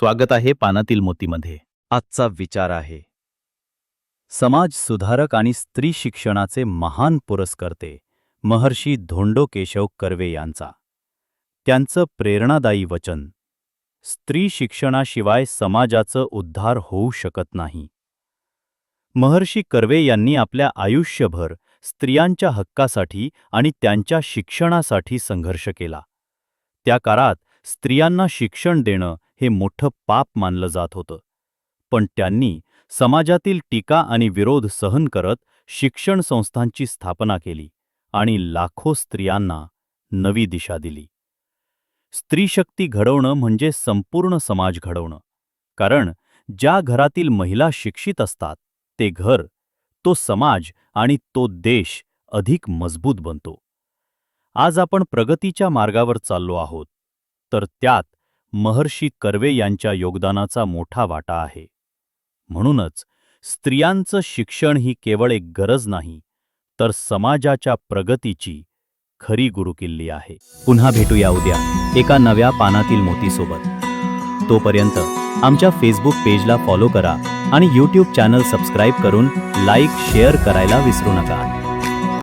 स्वागत आहे पानातील मोतीमध्ये. आजचा विचार आहे. समाज सुधारक आणि स्त्री शिक्षणाचे महान पुरस्कर्ते महर्षी धोंडो केशव कर्वे यांचा. त्यांचं प्रेरणादायी वचन स्त्री शिक्षणाशिवाय समाजाचं उद्धार होऊ शकत नाही. महर्षी कर्वे यांनी आपल्या आयुष्यभर स्त्रियांच्या हक्कासाठी आणि त्यांच्या शिक्षणासाठी संघर्ष केला. त्या काळात स्त्रियांना शिक्षण देणं हे मोठं पाप मानलं जात होतं. पण त्यांनी समाजातील टीका आणि विरोध सहन करत शिक्षण संस्थांची स्थापना केली आणि लाखो स्त्रियांना नवी दिशा दिली. स्त्रीशक्ती घडवणं म्हणजे संपूर्ण समाज घडवणं. कारण ज्या घरातील महिला शिक्षित असतात ते घर तो समाज आणि तो देश अधिक मजबूत बनतो. आज आपण प्रगतीच्या मार्गावर चाललो आहोत तर त्यात महर्षी कर्वे यांच्या योगदानाचा मोठा वाटा आहे. म्हणूनच स्त्रियांचं शिक्षण ही केवळ एक गरज नाही तर समाजाच्या प्रगतीची खरी गुरुकिल्ली आहे. पुन्हा भेटूया उद्या एका नव्या पानातील मोतीसोबत. तोपर्यंत आमच्या फेसबुक पेजला फॉलो करा आणि यूट्यूब चॅनल सबस्क्राईब करून लाईक शेअर करायला विसरू नका.